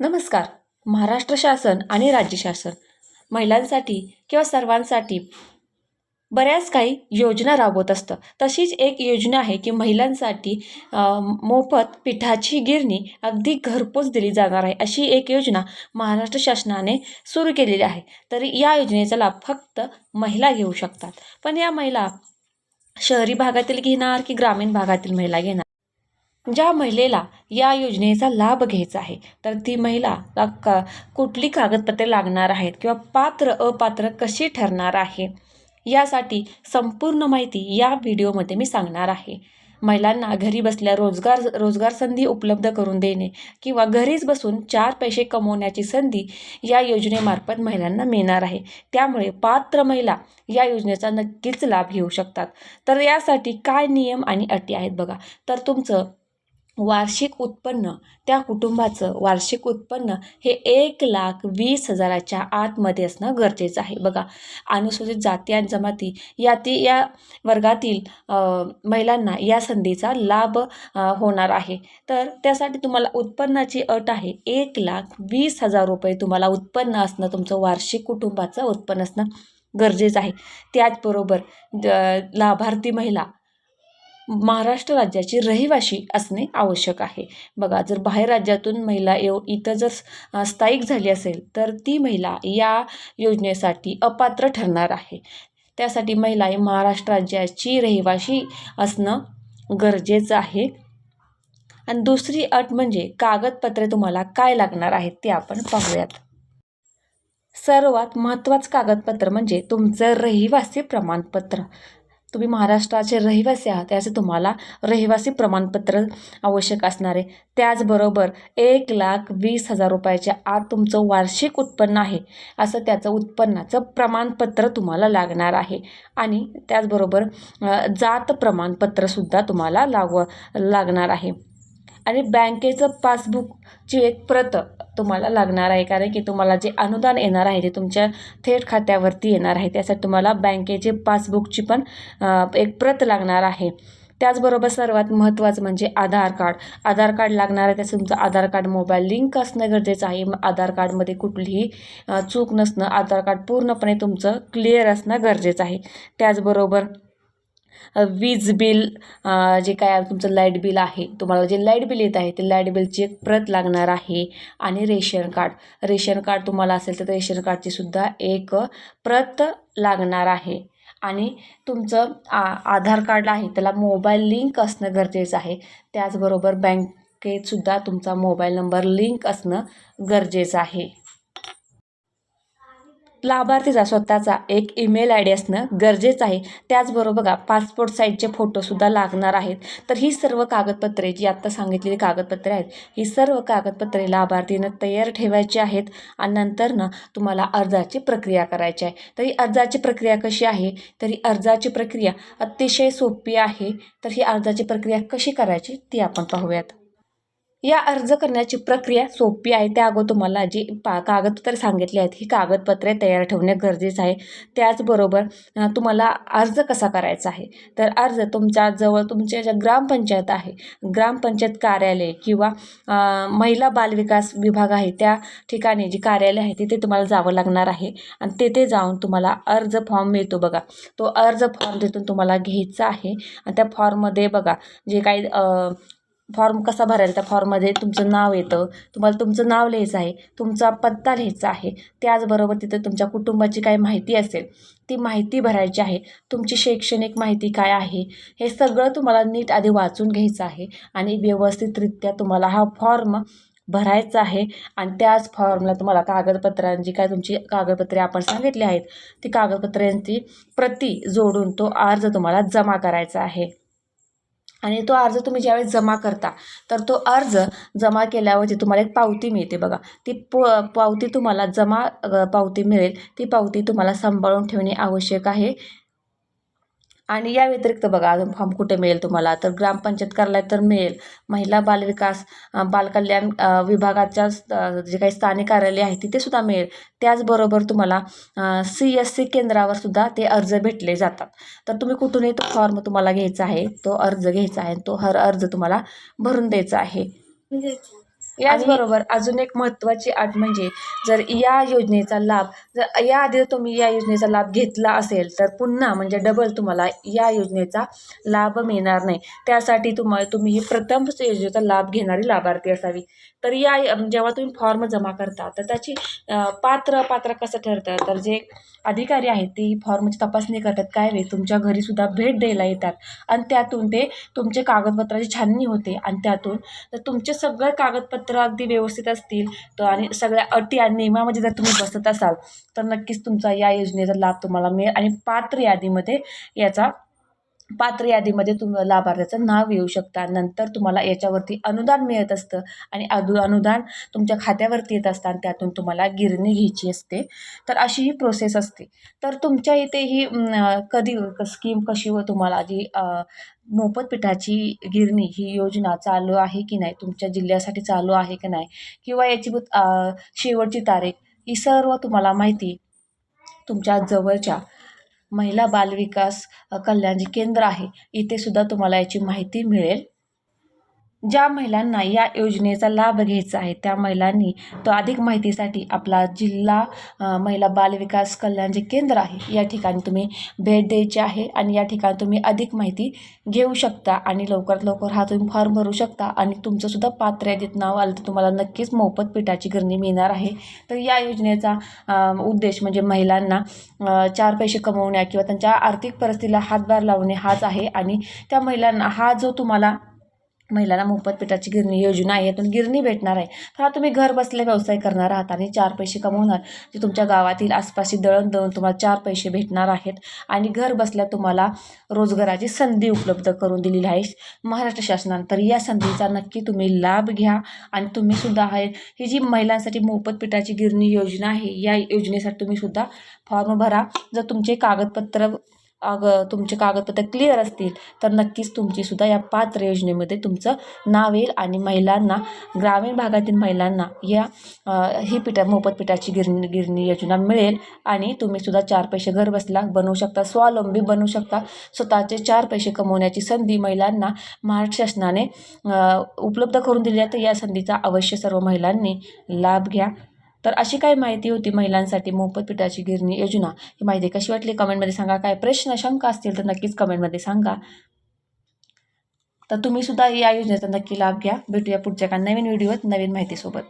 नमस्कार. महाराष्ट्र शासन आणि राज्य शासन महिलांसाठी किंवा सर्वांसाठी बऱ्याच काही योजना राबवत असतं. तशीच एक योजना आहे की महिलांसाठी मोफत पिठाची गिरणी अगदी घरपोच दिली जाणार आहे. अशी एक योजना महाराष्ट्र शासनाने सुरू केलेली आहे. तर या योजनेचा लाभ फक्त महिला घेऊ शकतात. पण या महिला शहरी भागातील घेणार की ग्रामीण भागातील महिला घेणार? ज्या महिलेला या योजनेचा लाभ घ्यायचा आहे तर ती महिला का कुठली कागदपत्रे लागणार आहेत किंवा पात्र अपात्र कशी ठरणार आहे यासाठी संपूर्ण माहिती या व्हिडिओमध्ये मी सांगणार आहे. महिलांना घरी बसल्या रोजगार रोजगार संधी उपलब्ध करून देणे किंवा घरीच बसून चार पैसे कमवण्याची संधी या योजनेमार्फत महिलांना मिळणार आहे. त्यामुळे पात्र महिला या योजनेचा नक्कीच लाभ घेऊ शकतात. तर यासाठी काय नियम आणि अटी आहेत बघा. तर तुमचं वार्षिक उत्पन्न त्या कुटुंबाचं वार्षिक उत्पन्न हे एक लाख वीस हजाराच्या आतमध्ये असणं गरजेचं आहे. बघा अनुसूचित जाती आणि जमाती या ती या वर्गातील महिलांना या संधीचा लाभ होणार आहे. तर त्यासाठी तुम्हाला उत्पन्नाची अट आहे. एक लाख वीस हजार रुपये तुम्हाला उत्पन्न असणं तुमचं वार्षिक कुटुंबाचं उत्पन्न असणं गरजेचं आहे. त्याचबरोबर द- लाभार्थी महिला महाराष्ट्र राज्याची रहिवाशी असणे आवश्यक आहे. बघा जर बाहेर राज्यातून महिला येऊ इथं जर स्थायिक झाली असेल तर ती महिला या योजनेसाठी अपात्र ठरणार आहे. त्यासाठी महिला ही महाराष्ट्र राज्याची रहिवाशी असणं गरजेचं आहे. आणि दुसरी अट म्हणजे कागदपत्रे तुम्हाला काय लागणार आहेत ते आपण पाहूयात. सर्वात महत्त्वाचं कागदपत्र म्हणजे तुमचं रहिवासी प्रमाणपत्र. तुम्ही महाराष्ट्राचे रहिवासी आहात त्याचे तुम्हाला रहिवासी प्रमाणपत्र आवश्यक असणार आहे. त्याचबरोबर एक लाख वीस हजार रुपयाच्या आत तुमचं वार्षिक उत्पन्न आहे असं त्याचं उत्पन्नाचं प्रमाणपत्र तुम्हाला लागणार आहे. आणि त्याचबरोबर जात प्रमाणपत्रसुद्धा तुम्हाला लागव लागणार आहे. आणि बँकेचं पासबुकची एक प्रत तुम्हाला लागणार आहे. कारण की तुम्हाला जे अनुदान येणार आहे ते तुमच्या थेट खात्यावरती येणार आहे. त्यासाठी तुम्हाला बँकेचे पासबुकची पण एक प्रत लागणार आहे. त्याचबरोबर सर्वात महत्त्वाचं म्हणजे आधार कार्ड. आधार कार्ड लागणार आहे त्याचं तुमचं आधार कार्ड मोबाईल लिंक असणं गरजेचं आहे. आधार कार्डमध्ये कुठलीही चूक नसणं आधार कार्ड पूर्णपणे तुमचं क्लिअर असणं गरजेचं आहे. त्याचबरोबर वीज बिल जे काय तुमचं लाइट बिल आहे तुम्हाला जे लाइट बिल येत आहे ते लाइट बिलची एक प्रत लागणार आहे आणि रेशन कार्ड. रेशन कार्ड तुम्हाला असेल तर रेशन कार्डची सुद्धा एक प्रत लागणार आहे. आणि तुमचं आ आधार कार्ड आहे त्याला मोबाईल लिंक असणं गरजेचं आहे. त्याचबरोबर बँकेतसुद्धा तुमचा मोबाईल नंबर लिंक असणं गरजेचं आहे. लाभार्थीचा स्वतःचा एक ईमेल आय डी असणं गरजेचं आहे. त्याचबरोबर बघा पासपोर्ट साईजचे फोटोसुद्धा लागणार आहेत. तर ही सर्व कागदपत्रे जी आत्ता सांगितलेली कागदपत्रे आहेत ही सर्व कागदपत्रे लाभार्थीनं तयार ठेवायची आहेत आणि नंतर ना तुम्हाला अर्जाची प्रक्रिया करायची आहे. तर ही अर्जाची प्रक्रिया कशी आहे? तर ही अर्जाची प्रक्रिया अतिशय सोपी आहे. तर ही अर्जाची प्रक्रिया कशी करायची ती आपण पाहूयात. या अर्ज करण्याची प्रक्रिया सोपी आहे. त्या अगोदर तुम्हाला जी पा कागदपत्रे सांगितली आहेत ही कागदपत्रे तयार ठेवणे गरजेचं आहे. त्याचबरोबर तुम्हाला अर्ज कसा करायचा आहे? तर अर्ज तुमच्या जवळ तुमच्या ज्या ग्रामपंचायत आहे ग्रामपंचायत कार्यालय किंवा महिला बालविकास विभाग आहे त्या ठिकाणी जी कार्यालय आहे तिथे तुम्हाला जावं लागणार आहे. आणि तेथे जाऊन तुम्हाला अर्ज फॉर्म मिळतो बघा. तो अर्ज फॉर्म तिथून तुम्हाला घ्यायचा आहे. आणि त्या फॉर्ममध्ये बघा जे काही फॉर्म कसा भरायला त्या फॉर्ममध्ये तुमचं नाव येतं. तुम्हाला तुमचं नाव लिहायचं आहे. तुमचा पत्ता लिहायचा आहे. त्याचबरोबर तिथं तुमच्या कुटुंबाची काही माहिती असेल ती माहिती भरायची आहे. तुमची शैक्षणिक माहिती काय आहे? हे सगळं तुम्हाला नीट आधी वाचून घ्यायचं आहे आणि व्यवस्थितरित्या तुम्हाला हा फॉर्म भरायचा आहे. आणि त्याच फॉर्मला तुम्हाला कागदपत्रांची काय तुमची कागदपत्रे आपण सांगितली आहेत ती कागदपत्रांची प्रती जोडून तो अर्ज तुम्हाला जमा करायचा आहे. आणि तो अर्ज तुम्ही ज्यावेळेस जमा करता तर तो अर्ज जमा केल्यावरती तुम्हाला एक पावती मिळते बघा. ती प पावती तुम्हाला जमा पावती मिळेल. ती पावती तुम्हाला सांभाळून ठेवणे आवश्यक आहे. आणि या व्यतिरिक्त बघा अजून फॉर्म कुठे मिळेल तुम्हाला? तर ग्रामपंचायत कार्यालयात तर मिळेल. महिला बालविकास बालकल्याण विभागाच्या जे काही स्थानिक कार्यालय आहे तिथे सुद्धा मिळेल. त्याचबरोबर तुम्हाला सी एस सी केंद्रावर सुद्धा ते अर्ज भेटले जातात. तर तुम्ही कुठूनही तो फॉर्म तुम्हाला घ्यायचा आहे तो अर्ज घ्यायचा आहे तो हर अर्ज तुम्हाला भरून द्यायचा आहे. म्हणजे याचबरोबर अजून एक महत्त्वाची अट म्हणजे जर या योजनेचा लाभ जर याआधी तुम्ही या योजनेचा लाभ घेतला असेल तर पुन्हा म्हणजे डबल तुम्हाला या योजनेचा लाभ मिळणार नाही. त्यासाठी तुम्हाला तुम्ही ही प्रथम योजनेचा लाभ घेणारी लाभार्थी असावी. तर या जेव्हा तुम्ही फॉर्म जमा करता तर त्याची पात्र पात्र कसं ठरतं? तर जे अधिकारी आहेत ते फॉर्मची तपासणी करतात काय वेळी तुमच्या घरीसुद्धा भेट द्यायला येतात. आणि त्यातून ते तुमचे कागदपत्राची छाननी होते. आणि त्यातून तर तुमचे सगळे कागदपत्र अगदी व्यवस्थित असतील तर आणि सगळ्या अटी आणि नियमामध्ये जर तुम्ही बसत असाल तर नक्कीच तुमचा या योजनेचा लाभ तुम्हाला मिळेल. आणि पात्र यादीमध्ये याचा पात्र यादीमध्ये तुम लाभार्थ्याचं नाव येऊ शकता. नंतर तुम्हाला याच्यावरती अनुदान मिळत असतं आणि अदु अनुदान तुमच्या खात्यावरती येत असतं आणि त्यातून तुम्हाला गिरणी घ्यायची असते. तर अशी ही प्रोसेस असते. तर तुमच्या इथे ही कधी स्कीम कशी व तुम्हाला जी मोफत पिठाची गिरणी ही योजना चालू आहे की नाही तुमच्या जिल्ह्यासाठी चालू आहे की नाही किंवा याची शेवटची तारीख ही सर्व तुम्हाला माहिती तुमच्या जवळच्या महिला बालविकास कल्याण जे केंद्र आहे. इथे सुद्धा तुम्हाला याची माहिती मिळेल. ज्या महिलांना या योजनेचा लाभ घ्यायचा आहे त्या महिलांनी तो अधिक माहितीसाठी आपला जिल्हा महिला बालविकास कल्याण जे केंद्र आहे या ठिकाणी तुम्ही भेट द्यायची आहे आणि या ठिकाणी तुम्ही अधिक माहिती घेऊ शकता आणि लवकरात लवकर हा तुम्ही फॉर्म भरू शकता आणि तुमचंसुद्धा पात्र यादीत नाव आलं तर तुम्हाला नक्कीच मोफत पिठाची गिरणी मिळणार आहे. तर या योजनेचा उद्देश म्हणजे महिलांना चार पैसे कमवण्या किंवा त्यांच्या आर्थिक परिस्थितीला हातभार लावणे हाच आहे आणि त्या महिलांना हा जो तुम्हाला महिलांना मोफत पिठाची गिरणी योजना आहे यातून गिरणी भेटणार आहे. तर हा तुम्ही घर बसल्या व्यवसाय करणार आहात आणि चार पैसे कमवणार. जे तुमच्या गावातील आसपासची दळण दळून तुम्हाला चार पैसे भेटणार आहेत आणि घर बसल्या तुम्हाला रोजगाराची संधी उपलब्ध करून दिलेली आहे. महाराष्ट्र शासनानं तर या संधीचा नक्की तुम्ही लाभ घ्या आणि तुम्ही सुद्धा आहे ही जी महिलांसाठी मोफत पिठाची गिरणी योजना आहे या योजनेसाठी तुम्ही सुद्धा फॉर्म भरा. जर तुमचे कागदपत्र अग तुमचे कागदपत्र क्लिअर असतील. तर नक्कीच तुमचीसुद्धा या पात्र योजनेमध्ये तुमचं नाव येईल आणि महिलांना ग्रामीण भागातील महिलांना या ही पिठा मोफत पिठाची गिरणी गिरणी योजना मिळेल आणि तुम्ही सुद्धा चार पैसे घरबसला बनवू शकता स्वावलंबी बनवू शकता. स्वतःचे चार पैसे कमवण्याची संधी महिलांना महाराष्ट्र शासनाने उपलब्ध करून दिली आहे. तर या संधीचा अवश्य सर्व महिलांनी लाभ घ्या. तर अशी काय माहिती होती महिलांसाठी मोफत पिठाची गिरणी योजना? ही माहिती कशी वाटली? कमेंटमध्ये सांगा. काय प्रश्न शंका असतील तर नक्कीच कमेंटमध्ये सांगा. तर तुम्ही सुद्धा या योजनेचा नक्की लाभ घ्या. भेटूया पुढच्या का नवीन व्हिडिओत नवीन माहितीसोबत.